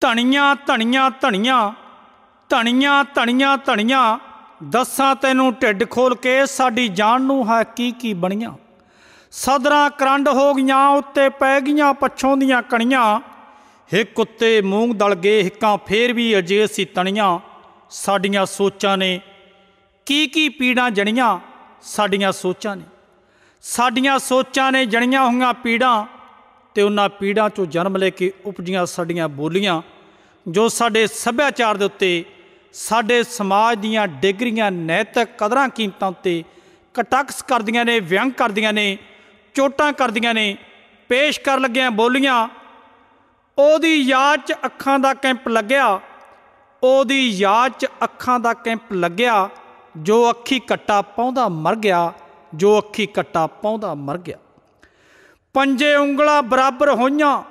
ਧਣੀਆਂ ਧਣੀਆਂ ਧਣੀਆਂ ਧਣੀਆਂ ਧਣੀਆਂ ਧਣੀਆਂ, ਦੱਸਾਂ ਤੈਨੂੰ ਢਿੱਡ ਖੋਲ ਕੇ ਸਾਡੀ ਜਾਨ ਨੂੰ ਹੈ ਕੀ ਕੀ ਬਣੀਆਂ? ਸਦਰਾਂ ਕਰੰਡ ਹੋ ਗਈਆਂ, ਉੱਤੇ ਪੈ ਗਈਆਂ ਪੱਛੋਂ ਦੀਆਂ ਕਣੀਆਂ। ਹਿੱਕ ਉੱਤੇ ਮੂੰਗ ਦਲ ਗਏ ਹਿੱਕਾਂ ਫੇਰ ਵੀ ਅਜੇ ਅਸੀਂ ਤਣੀਆਂ। ਸਾਡੀਆਂ ਸੋਚਾਂ ਨੇ ਕੀ ਕੀ ਪੀੜਾਂ ਜਣੀਆਂ? ਸਾਡੀਆਂ ਸੋਚਾਂ ਨੇ। ਸਾਡੀਆਂ ਸੋਚਾਂ ਨੇ ਜਣੀਆਂ ਹੋਈਆਂ ਪੀੜਾਂ। ਤੇ ਉਹਨਾਂ ਪੀੜਾਂ ਚੋਂ ਜਨਮ ਲੈ ਕੇ ਉਪਜੀਆਂ ਸਾਡੀਆਂ ਬੋਲੀਆਂ, ਜੋ ਸਾਡੇ ਸੱਭਿਆਚਾਰ ਦੇ ਉੱਤੇ, ਸਾਡੇ ਸਮਾਜ ਦੀਆਂ ਡਿਗਰੀਆਂ ਨੈਤਿਕ ਕਦਰਾਂ ਕੀਮਤਾਂ ਉੱਤੇ ਕਟਾਕਸ ਕਰਦੀਆਂ ਨੇ, ਵਿਅੰਗ ਕਰਦੀਆਂ ਨੇ, ਚੋਟਾਂ ਕਰਦੀਆਂ ਨੇ, ਪੇਸ਼ ਕਰ ਲੱਗਿਆਂ ਬੋਲੀਆਂ, ਉਹਦੀ ਯਾਦ 'ਚ ਅੱਖਾਂ ਦਾ ਕੈਂਪ ਲੱਗਿਆ, ਉਹਦੀ ਯਾਦ 'ਚ ਅੱਖਾਂ ਦਾ ਕੈਂਪ ਲੱਗਿਆ, ਜੋ ਅੱਖੀ ਕੱਟਾ ਪਾਉਂਦਾ ਮਰ ਗਿਆ, ਜੋ ਅੱਖੀ ਕੱਟਾ ਪਾਉਂਦਾ ਮਰ ਗਿਆ। ਪੰਜੇ ਉਂਗਲਾਂ ਬਰਾਬਰ ਹੋਈਆਂ,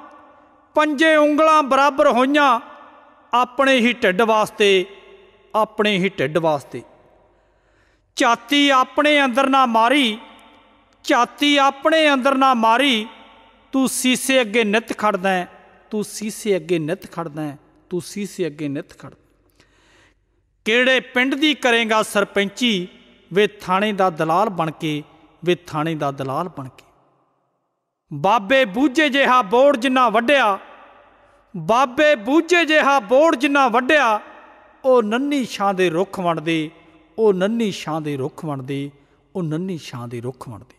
ਪੰਜੇ ਉਂਗਲਾਂ ਬਰਾਬਰ ਹੋਈਆਂ, ਆਪਣੇ ਹੀ ਢਿੱਡ ਵਾਸਤੇ, ਆਪਣੇ ਹੀ ਢਿੱਡ ਵਾਸਤੇ। ਝਾਤੀ ਆਪਣੇ ਅੰਦਰ ਨਾ ਮਾਰੀ, ਝਾਤੀ ਆਪਣੇ ਅੰਦਰ ਨਾ ਮਾਰੀ, ਤੂੰ ਸੀਸੇ ਅੱਗੇ ਨਿਤ ਖੜਦਾ ਤੂੰ ਸੀਸੇ ਅੱਗੇ ਨਿਤ ਖੜਦਾ ਤੂੰ ਸੀਸੇ ਅੱਗੇ ਨਿਤ ਖੜ ਕਿਹੜੇ ਪਿੰਡ ਦੀ ਕਰੇਗਾ ਸਰਪੰਚੀ, ਵੇ ਥਾਣੇ ਦਾ ਦਲਾਲ ਬਣ ਕੇ, ਵੇ ਥਾਣੇ ਦਾ ਦਲਾਲ ਬਣ ਕੇ। ਬਾਬੇ ਬੂਝੇ ਜਿਹਾ ਬੋੜ ਜਿੰਨਾ ਵੱਡਿਆ ਬਾਬੇ ਬੂਝੇ ਜਿਹਾ ਬੋੜ ਜਿੰਨਾ ਵੱਡਿਆ ਉਹ ਨੰਨੀ ਛਾਂ ਦੇ ਰੁੱਖ ਵਣਦੇ ਉਹ ਨੰਨੀ ਛਾਂ ਦੇ ਰੁੱਖ ਵਣਦੇ ਉਹ ਨੰਨੀ ਛਾਂ ਦੇ ਰੁੱਖ ਵਣਦੇ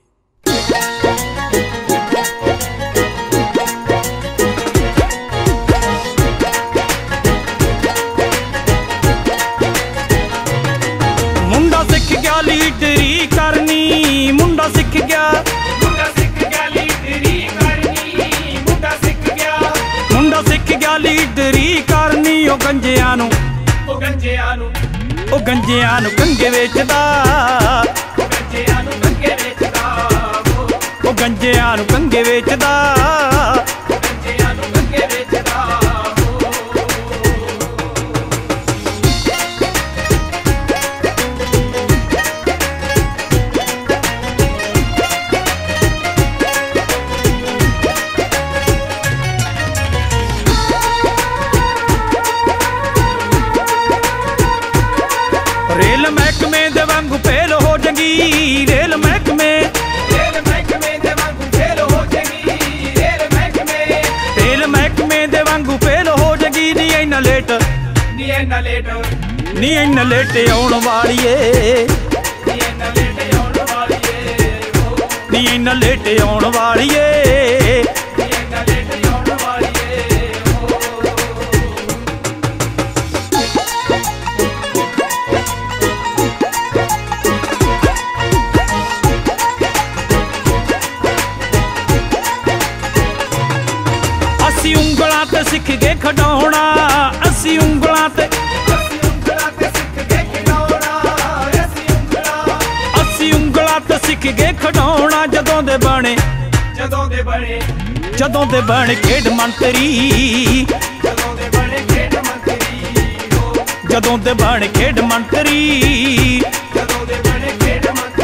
ਗੰਜਿਆਂ ਨੂੰ। ਉਹ ਗੰਜਿਆਂ ਨੂੰ। ਉਹ ਗੰਜਿਆਂ ਨੂੰ ਕੰਗੇ ਵੇਚਦਾ। ਗੰਜਿਆਂ ਨੂੰ ਕੰਗੇ ਵੇਚਦਾ। ਉਹ ਉਹ ਗੰਜਿਆਂ ਨੂੰ ਕੰਗੇ ਵੇਚਦਾ। ਫੇਲ ਹੋ ਜੰਗੀ ਰੇਲ ਮਹਿਕਮੇ। ਰੇਲ ਮਹਿਕਮੇ ਦੇ ਵਾਂਗੂ ਫੇਲ ਹੋ ਜਗੀ ਰੇਲ ਮਹਿਕਮੇ। ਰੇਲ ਮਹਿਕਮੇ ਦੇ ਵਾਂਗੂ ਫੇਲ ਹੋ ਜੰਗੀ ਨੀ ਇੰਨਾ ਲੇਟ ਨੀ ਐਨਾ ਲੇਟ ਨੀ ਇੰਨਾ ਲੇਟ ਆਉਣ ਵਾਲੀਏ। ਨੀ ਐਨਾ ਲੇਟ ਆਉਣ ਵਾਲੀਏ। ਨੀ ਇੰਨਾ ਲੇਟ ਆਉਣ ਵਾਲੀਏ। ਤੇ ਸਿੱਖ ਗਏ ਖਡਾਉਣਾ ਅਸੀਂ ਉਂਗਲਾਂ ਤੇ ਅਸੀਂ ਉਂਗਲਾਂ ਤੇ ਸਿੱਖ ਗਏ ਖਡਾਉਣਾ ਜਦੋਂ ਦੇ ਬਣੇ ਜਦੋਂ ਦੇ ਬਣੇ। ਜਦੋਂ ਦੇ ਬਣ ਖੇਡ ਮੰਤਰੀ ਜਦੋਂ ਦੇ ਬਣੇ ਖੇਡ ਮੰਤਰੀ। ਜਦੋਂ ਦੇ ਬਣ ਖੇਡ ਮੰਤਰੀ। ਜਦੋਂ ਦੇ ਬਣੇ ਖੇਡ ਮੰਤਰੀ।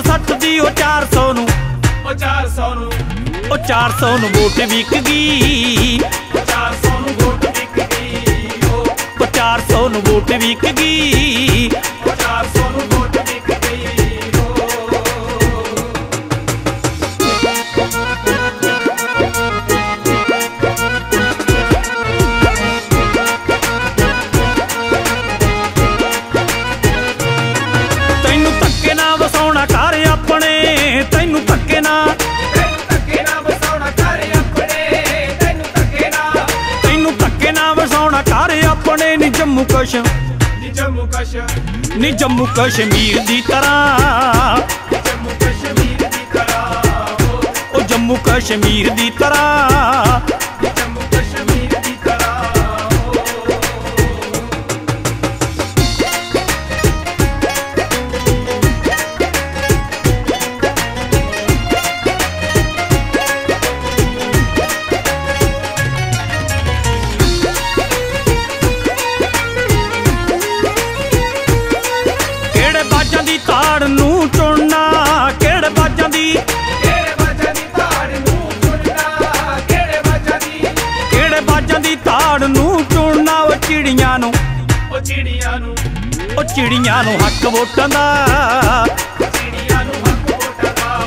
8500 ਤੋਂ 60 ਦੀ ਉਹ 400 ਨੂੰ। ਉਹ 400 ਨੂੰ। ਉਹ 400 ਨੂੰ ਵੋਟ ਵਿਕ ਗਈ। ਉਹ 400 ਨੂੰ ਵੋਟ ਵਿਕ ਗਈ। ਉਹ ਉਹ 400 ਨੂੰ ਵੋਟ ਵਿਕ ਗਈ। ਉਹ 400 ਨੂੰ ਵੋਟ ਵਿਕ ਕਸ਼ ਨੀ ਜੰਮੂ ਕਸ਼ ਨੀ ਜੰਮੂ ਕਸ਼ਮੀਰ ਦੀ ਤਰ੍ਹਾਂ ਜੰਮੂ ਕਸ਼ਮੀਰ ਦੀ ਤਰ੍ਹਾਂ। ਉਹ ਜੰਮੂ ਕਸ਼ਮੀਰ ਦੀ ਤਰ੍ਹਾਂ। ਦੀ ਤਾੜ ਨੂੰ ਚੁਣਨਾ ਕਿਹੜੇ ਬਾਜਾਂ ਦੀ? ਕਿਹੜੇ ਬਾਜਾਂ ਦੀ ਤਾੜ ਨੂੰ ਚੁਣਨਾ ਕਿਹੜੇ ਬਾਜਾਂ ਦੀ? ਕਿਹੜੇ ਬਾਜਾਂ ਦੀ ਤਾੜ ਨੂੰ ਚੁਣਨਾ ਉਹ ਚਿੜੀਆਂ ਨੂੰ। ਉਹ ਚਿੜੀਆਂ ਨੂੰ ਹੱਕ ਵੋਟਾਂ ਦਾ। ਚਿੜੀਆਂ ਨੂੰ ਹੱਕ ਵੋਟਾਂ ਦਾ।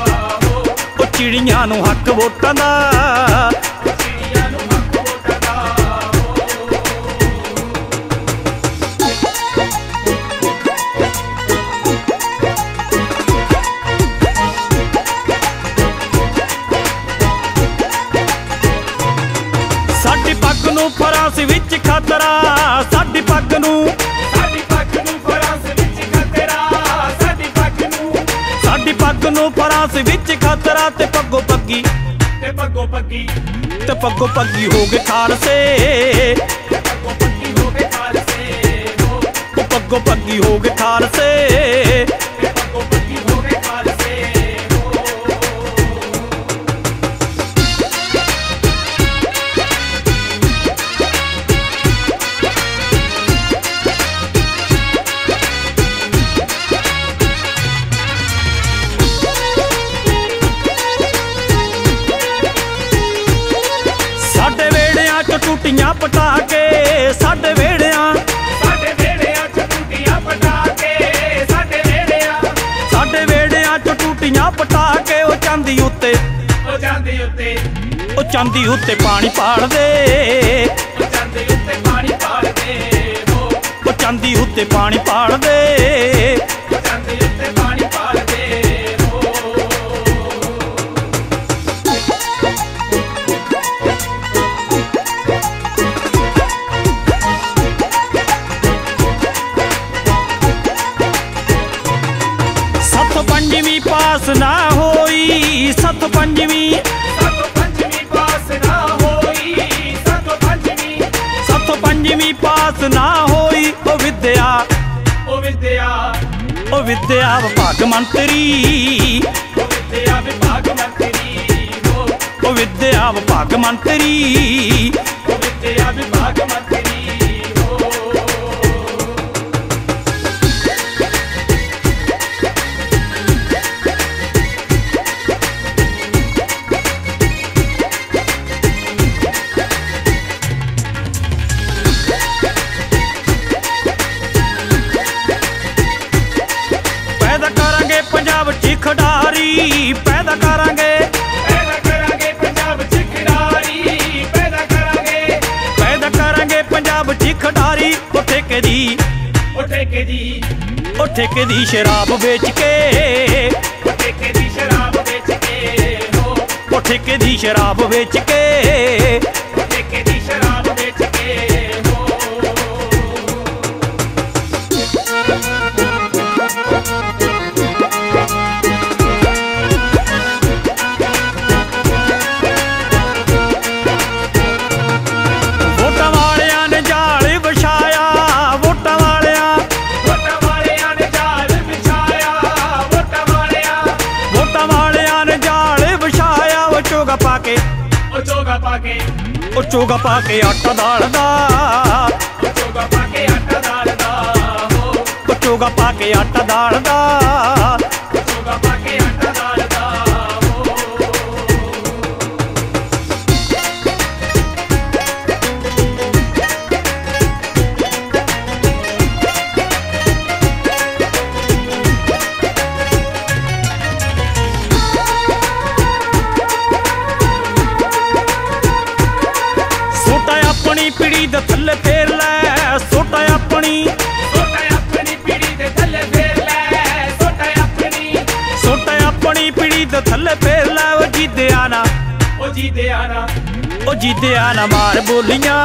ਉਹ ਚਿੜੀਆਂ ਨੂੰ ਹੱਕ ਵੋਟਾਂ ਦਾ। ਨੂੰ ਫਰਾਂਸ ਵਿੱਚ ਖਤਰਾ, ਸਾਡੀ ਪੱਗ ਨੂੰ। ਸਾਡੀ ਪੱਗ ਨੂੰ ਫਰਾਂਸ ਵਿੱਚ ਖਤਰਾ, ਸਾਡੀ ਪੱਗ ਨੂੰ। ਸਾਡੀ ਪੱਗ ਨੂੰ ਫਰਾਂਸ ਵਿੱਚ ਖਤਰਾ ਤੇ ਪੱਗੋ ਪੱਗੀ। ਤੇ ਪੱਗੋ ਪੱਗੀ। ਤੇ ਪੱਗੋ ਪੱਗੀ ਹੋ ਗਏ ਖਾਲਸੇ। ਪੱਗੋ ਪੱਗੀ ਹੋ ਗਏ ਖਾਲਸੇ। ਪੱਗੋ ਪੱਗੀ ਹੋ ਗਏ ਖਾਲਸੇ। ਟੂਟੀਆਂ ਪਟਾ ਕੇ ਉਹ ਚਾਂਦੀ ਉੱਤੇ। ਉਹ ਜਾਂਦੇ ਉੱਤੇ। ਉਹ ਚਾਂਦੀ ਉੱਤੇ ਪਾਣੀ ਪਾੜਦੇ ਉਹ ਜਾਂਦੇ ਉੱਤੇ ਪਾਣੀ ਪਾਲਦੇ ਹੋ ਉਹ ਚਾਂਦੀ ਉੱਤੇ ਪਾਣੀ ਪਾੜਦੇ ਉਹ ਨਾ ਹੋਈ ਉਹ ਵਿਦਿਆ। ਉਹ ਵਿਦਿਆ। ਉਹ ਵਿਦਿਆ ਵਿਭਾਗ ਮੰਤਰੀ। ਉਹ ਵਿਦਿਆ ਵਿਭਾਗ ਮੰਤਰੀ। ਉਹ ਵਿਦਿਆ ਵਿਭਾਗ ਮੰਤਰੀ। ਉਹ ਵਿਦਿਆ ਵਿਭਾਗ ਮੰਤਰੀ। ਪੰਜਾਬ 'ਚ ਖਿਡਾਰੀ ਪੈਦਾ ਕਰਾਂਗੇ। ਪੈਦਾ ਕਰਾਂਗੇ ਪੰਜਾਬ ਚ ਖਿਡਾਰੀ ਪੈਦਾ ਕਰਾਂਗੇ। ਪੈਦਾ ਕਰਾਂਗੇ ਪੰਜਾਬ 'ਚ ਖਿਡਾਰੀ ਉਹ ਠੇਕੇ ਦੀ ਉਹ ਠੇਕੇ ਦੀ ਉਹ ਠੇਕੇ ਦੀ ਸ਼ਰਾਬ ਵੇਚ ਕੇ? ਉਹ ਠੇਕੇ ਦੀ ਸ਼ਰਾਬ ਵੇਚ ਕੇ? ਹੋ। ਉਹ ਠੇਕੇ ਦੀ ਸ਼ਰਾਬ ਵੇਚ ਕੇ? ਉਹ ਠੇਕੇ ਦੀ ਸ਼ਰਾਬ ਵੇਚ ਕੇ? ਚੋਗਾ ਪਾ ਕੇ ਆਟਾ ਦਾਲ ਦਾ ਚੋਗਾ ਪਾ ਕੇ ਆਟਾ ਦਾਲਦਾ। ਹੋ ਚੋਗਾ ਪਾ ਕੇ ਆਟਾ ਦਾਲ ਚੋਗਾ ਪਾ ਕੇ ਪਿੜੀ ਦੇ ਥੱਲੇ ਫੇਰ ਲੈ ਸੋਟਾ ਆਪਣੀ। ਸੋਟਾ ਆਪਣੀ ਪੀੜੀ ਦੇ ਥੱਲੇ ਫੇਰ ਲੈ ਸੋਟਾ ਆਪਣੀ। ਸੋਟਾ ਆਪਣੀ ਪਿੜੀ ਦੇ ਥੱਲੇ ਫੇਰ ਲੈ ਉਹ ਜਿੱਦਿਆ ਨਾ। ਉਹ ਆਣਾ ਉਹ ਜਿੱਦਿਆ ਨਾ ਮਾਰ ਬੋਲੀਆਂ।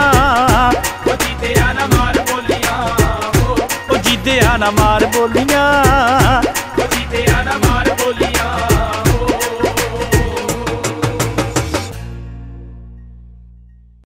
ਉਹ ਜੀਦੇ ਆਣਾ ਮਾਰ ਬੋਲੀਆਂ। ਉਹ ਜਿੱਦਿਆ ਨਾ ਮਾਰ ਬੋਲੀਆਂ। ਉਹ ਜੀਦੇ ਆਣਾ ਮਾਰ ਬੋਲੀਆਂ।